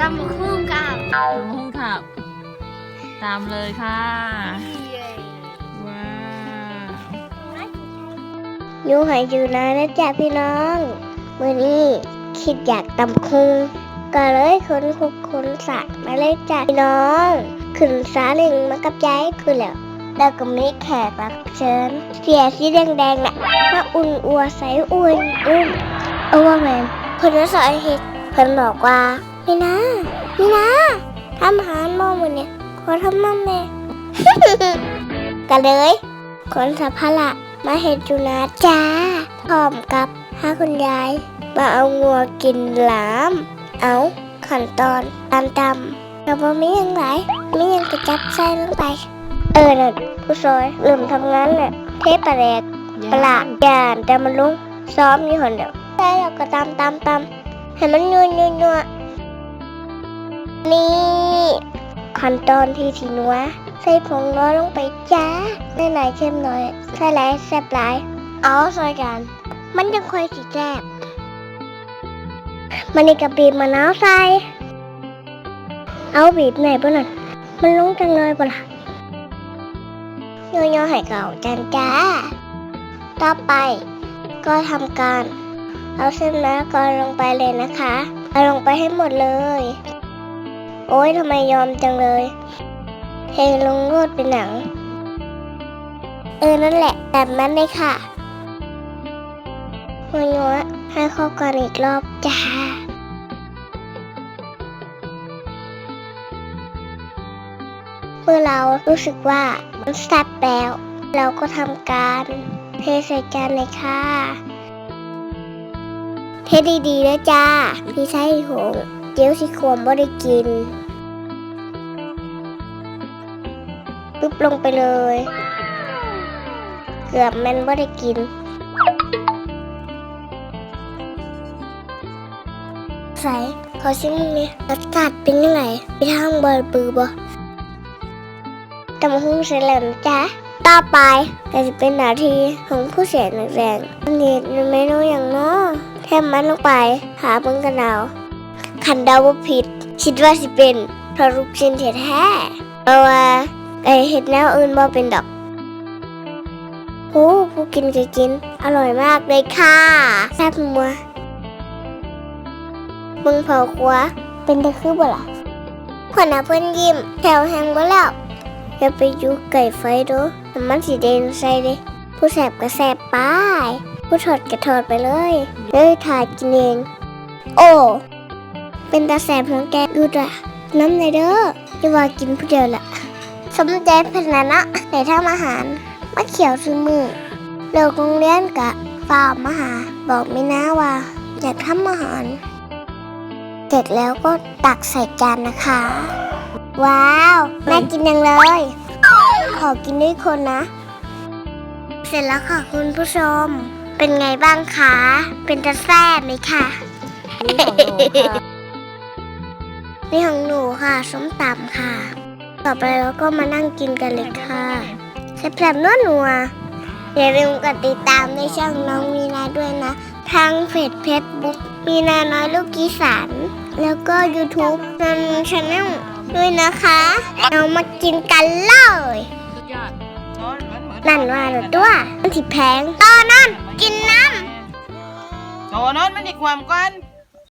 ตามมาคุกกับตัวห้องขับ ตามเลยค่ะ ว้าวยูหายอยู่นะนะจ๊ะพี่น้องมื่อนี้คิดอยากตำคุงก็เลยขนคุกขนสัตว์มาเลยจ้ะพี่น้อง ขึ้นซาเล็งมากับยายคือแล้วแล้วก็มีแขกรับเชิญเสียสีแดงๆน่ะมาอุ่นอัวใสอุ่นอุ่นเอาว่าแมนเพิ่นว่าสอนเฮ็ดเพิ่นบอกว่าไม่นะไม่นะทำหารหม้อมือเนี่ย ขอทำมั่งแม่ก็เลยขนสัพพะละมาเฮ็ดอยู่นะจ้าพร้อมกับหาคุณยายมาเอางัวกินหลาม เอาขั้นตอนตามตำเราบ่มียังไรมียังก็จับใส่ลงไป เออน่ะผู้ซอยเริ่มทำงานน่ะเทปลาแดกปลาจานแต่มันลุงซ้อมอยู่คนเดียวใส่แล้วก็ตำตำตำให้มันนัวนัวนัว นี่ขั้นตอนที่ทีนัวใส่ผงน้อยลงไปจ้าใส่ไหนเข้มหน่อยใส่หลายแซ่บหลาย เอาซอยกัน มันยังค่อยสิแซ่บมันนี่กับบีบมะนาวใส่เอาบีบไหนบ่นั่นมันลงจังเลยบ่ล่ะย่อๆให้เก่าจันจ้า ต่อไปก็ทำการ เอาเส้นมะละกอลงไปเลยนะคะ เอาลงไปให้หมดเลย โอ๊ยทำไมยอมจังเลยเทลงโลดเป็นหนัง เออ นั่นแหละแบบนั้นเลยค่ะยัวๆให้เข้ากันอีกรอบจ้าเมื่อเรารู้สึกว่ามันแซ่บแล้ว เราก็ทำการเทใส่จานเลยค่ะเทดีๆแล้วจ้าพี่ใช้หงเดี๋ยวสิขวมบ่ได้กิน ปึ๊บลงไปเลย เกือบแมันบ่ได้กิน ใส่ขอชิมนี่รสชาติเป็นยังไงไปทางบอลปือบ่ตำหุ้งเสร็จแล้วนจ๊ะต่อไปก็จะเป็นหน้าที่ของผู้เสียนักแรงอันนี้เป็นเมนูอย่างเน้อแทมมันลงไปหาเบิ่งกันเอาขันเดาว่าผิด คิดว่าสิเป็นพระลูกชิ้นแท้ๆเพราะว่า ไก่เห็ดแนวอื่นบ่เป็นดอกโอ้ผู้กินก็กิน อร่อยมากเลยค่ะแซ่บมัวมึงเผาครัวเป็นตะคือบ่ล่ะคนน่ะเพิ่อนยิ้มแถวแหงบ่แล้วอย่าไปอยู่ไก่ไฟด้อน้ำมันสีแดงใส่เด้ผู้แสบก็แสบไปผู้ถอดก็ถอดไปเลยเลยถ่ายกินเอง โอ้ เป็นตาแสบของแกดูจ้ะน้ำในเด้ออย่าว่ากินผู้เดียวล่ะ สมใจเพนนะนะในทำอาหาร มาเขียวซื้อมือเลิกโรงเรียนกะฝ่าวมาหา บอกไม่นะว่าอยากทำอาหาร เสร็จแล้วก็ตักใส่จานนะคะ ว้าวน่ากินจังเลย ขอกินด้วยคนนะ เสร็จแล้วค่ะคุณผู้ชม เป็นไงบ้างคะ เป็นตะแซ่บไหมคะนี่ของหนูค่ะนี่ของหนูค่ะส้มตำค่ะ ต่อไปเราก็มานั่งกินกันเลยค่ะแซ่บนัวนัวอย่าลืมกดติดตามในช่องน้องมีนาด้วยนะ ทางเฟซเฟซบุ๊กมีนาน้อยลูกกีสานแล้วก็ YouTube นันชาแนลด้วยนะคะ เรามากินกันเลยสุดนั่นว่าหรือตัวมันสิแพงตอนนั้นกินน้โอ้นอนมันอีกความก่อน